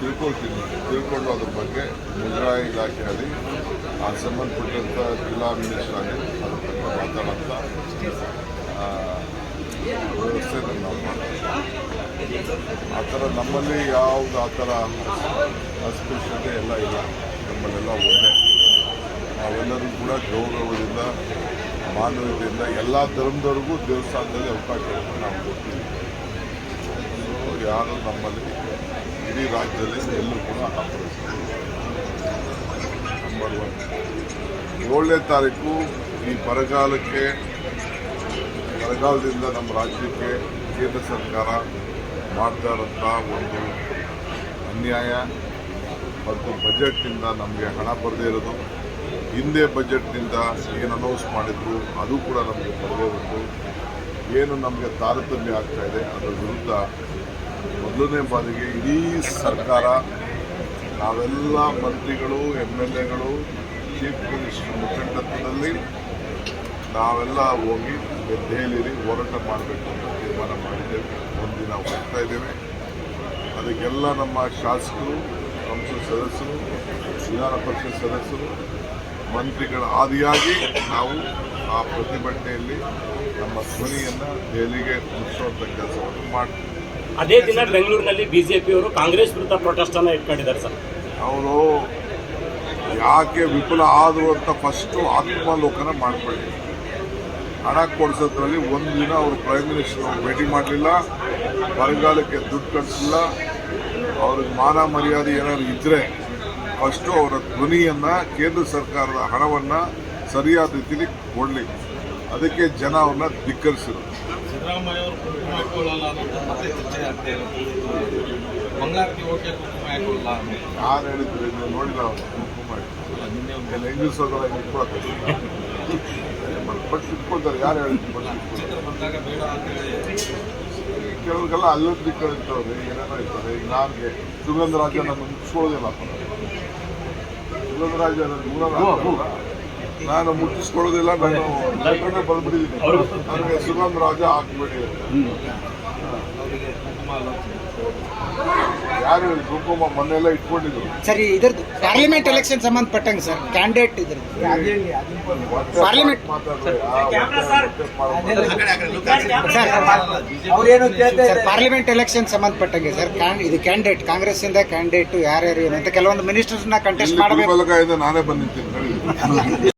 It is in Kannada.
ತಿಳ್ಕೊಳ್ತೀನಿ. ತಿಳ್ಕೊಂಡು ಅದ್ರ ಬಗ್ಗೆ ಮುಜರಾಯಿ ಇಲಾಖೆಯಲ್ಲಿ ಆ ಸಂಬಂಧಪಟ್ಟಂಥ ಜಿಲ್ಲಾ ಮಿನಿಸ್ಟರ್ ಆಗಲಿ ಅದ್ರ ಬಗ್ಗೆ ಮಾತಾಡೋಂಥ ಆ, ಥರ ನಮ್ಮಲ್ಲಿ ಯಾವುದು ಆ ಥರ ಅಸ್ಪೃಶ್ಯತೆ ಎಲ್ಲ ಇಲ್ಲ. ನಮ್ಮಲ್ಲೆಲ್ಲ ಒಂದೇ. ನಾವೆಲ್ಲರೂ ಕೂಡ ಗೌರವದಿಂದ ಮಾನವೀಯತೆಯಿಂದ ಎಲ್ಲ ಧರ್ಮದವ್ರಿಗೂ ದೇವಸ್ಥಾನದಲ್ಲಿ ಅವಕಾಶವನ್ನು ನಾವು ಕೊಡ್ತೀವಿ. ಯಾರು ನಮ್ಮಲ್ಲಿ ಇಡೀ ರಾಜ್ಯದಲ್ಲಿ ಎಲ್ಲೂ ಕೂಡ ಆಪರೇಷನ್ ನಂಬರ್ ಒನ್ ಏಳನೇ ತಾರೀಕು ಈ ಬರಗಾಲಕ್ಕೆ, ಬರಗಾಲದಿಂದ ನಮ್ಮ ರಾಜ್ಯಕ್ಕೆ ಕೇಂದ್ರ ಸರ್ಕಾರ ಮಾಡ್ತಾ ಇರೋಂಥ ಒಂದು ಅನ್ಯಾಯ ಮತ್ತು ಬಜೆಟ್ನಿಂದ ನಮಗೆ ಹಣ ಬರದೇ ಇರೋದು. ಹಿಂದೆ ಬಜೆಟ್ನಿಂದ ಏನು ಅನೌನ್ಸ್ ಮಾಡಿದ್ರು, ಅದು ಕೂಡ ನಮಗೆ ಬರದೇ ಇರೋದು. ಏನು ನಮಗೆ ತಾರತಮ್ಯ ಆಗ್ತಾ ಇದೆ, ಅದರ ವಿರುದ್ಧ ಮೊದಲನೇ ಬಾರಿಗೆ ಇಡೀ ಸರ್ಕಾರ, ನಾವೆಲ್ಲ ಮಂತ್ರಿಗಳು ಎಂ ಎಲ್ ಎಗಳು, ಚೀಫ್ ಮಿನಿಸ್ಟರ್ ಮುಖಂಡತ್ವದಲ್ಲಿ ನಾವೆಲ್ಲ ಹೋಗಿ ದೆಹಲಿಯಲ್ಲಿ ಹೋರಾಟ ಮಾಡಬೇಕು ಅಂತ ತೀರ್ಮಾನ ಮಾಡಿದ್ದೇವೆ. ಒಂದಿನ ಹೋಗ್ತಾ ಇದ್ದೇವೆ. ಅದಕ್ಕೆಲ್ಲ ನಮ್ಮ ಶಾಸಕರು, ಸಂಸತ್ ಸದಸ್ಯರು, ವಿಧಾನ ಪರಿಷತ್ ಸದಸ್ಯರು, ಮಂತ್ರಿಗಳ ಆದಿಯಾಗಿ ನಾವು ಆ ಪ್ರತಿಭಟನೆಯಲ್ಲಿ ನಮ್ಮ ಧ್ವನಿಯನ್ನು ದೆಹಲಿಗೆ ಮುಗಿಸುವಂಥ ಕೆಲಸವನ್ನು ಮಾಡ್ತೀವಿ. ಅದೇ ದಿನ ಬೆಂಗಳೂರಿನಲ್ಲಿ ಬಿಜೆಪಿಯವರು ಕಾಂಗ್ರೆಸ್ ವಿರುದ್ಧ ಪ್ರೊಟೆಸ್ಟ್ ಅನ್ನ ಇಟ್ಕೊಂಡಿದ್ದಾರೆ ಸರ್. ಅವರು ಯಾಕೆ ವಿಫಲ ಆದರು ಅಂತ ಫಸ್ಟು ಆತ್ಮಾಲೋಕನ ಮಾಡ್ಕೊಳ್ಳಿ. ಹಣ ಕೊಡಿಸೋದ್ರಲ್ಲಿ ಒಂದು ದಿನ ಅವರು ಪ್ರೈಮ್ ಮಿನಿಸ್ಟರ್ ಭೇಟಿ ಮಾಡಲಿಲ್ಲ, ಬರಗಾಲಕ್ಕೆ ದುಡ್ಡು ಕಟ್ಟಿಸಿಲ್ಲ ಅವ್ರಿಗೆ ಮಾನ ಮರ್ಯಾದೆ ಏನಾದ್ರು ಇದ್ದರೆ ಫಸ್ಟು ಅವರ ಧ್ವನಿಯನ್ನು ಕೇಂದ್ರ ಸರ್ಕಾರದ ಹಣವನ್ನು ಸರಿಯಾದ ರೀತಿಯಲ್ಲಿ ಕೊಡಲಿ. ಅದಕ್ಕೆ ಜನ ಅವ್ರನ್ನ ಧಿಕ್ಕರಿಸಿದ್ರು ಯಾರು ಹೇಳಿದ್ರು ನೀವು ನೋಡಿಲ್ಲ ಅವ್ರು ಕುಂಕುಮ ಎಲ್ಲ ಹೆಂಗಸೋದ್ರ ಇಟ್ಕೊಳ್ತಾರೆ ಬಟ್ ಇಟ್ಕೊಳ್ತಾರೆ? ಯಾರು ಹೇಳಿದ್ರು ಕೆಲವ್ರಿಗೆಲ್ಲ ಅಲ್ಲೊಂದು ದಿಕ್ಕಲ್ಲಿ ಇರ್ತವ್ರೆ ಏನೇನೋ ಇರ್ತದೆ ಈಗ ನನಗೆ ಸುಗಂಧರಾಜ ನಮ್ಮ ಮುಗಿಸ್ಕೊಳ್ಳೋದಿಲ್ಲ ಸುಗಂಧರಾಜ ಹಾಕಲ್ಲ. ನಾನು ಮುಟ್ಟಿಸ್ಕೊಳ್ಳೋದಿಲ್ಲ ನಾನು ಲೆಟರ್ನೇ ಬರ್ಬಿಟ್ಟಿದ್ದೀನಿ ನನಗೆ ಸುಗಮ್ ರಾಜ ಹಾಕ್ಬಿಡಿ. ಯಾರು ಹೇಳಿ ಕುಂಕುಮ ಮೊನ್ನೆಲ್ಲ ಇಟ್ಕೊಂಡಿದ್ರು? ಸರಿ ಇದ್ರದ್ದು ಪಾರ್ಲಿಮೆಂಟ್ ಎಲೆಕ್ಷನ್ ಸಂಬಂಧಪಟ್ಟಂಗೆ ಸರ್ ಕ್ಯಾಂಡಿಡೇಟ್ ಇದ್ರದ್ದು. ಪಾರ್ಲಿಮೆಂಟ್-. ಸರ್ ಪಾರ್ಲಿಮೆಂಟ್ ಎಲೆಕ್ಷನ್ ಸಂಬಂಧಪಟ್ಟಂಗೆ ಸರ್ ಇದು ಕ್ಯಾಂಡಿಡೇಟ್ ಕಾಂಗ್ರೆಸ್ ಇಂದ ಕ್ಯಾಂಡಿಡೇಟ್ ಯಾರ್ಯಾರು ಏನು ಅಂತ ಕೆಲವೊಂದು ಮಿನಿಸ್ಟರ್ಸ್ನ ಕಂಟೆಸ್ಟ್ ಮಾಡಬೇಕು. ನಾನೇ ಬಂದಿದ್ದೀನಿ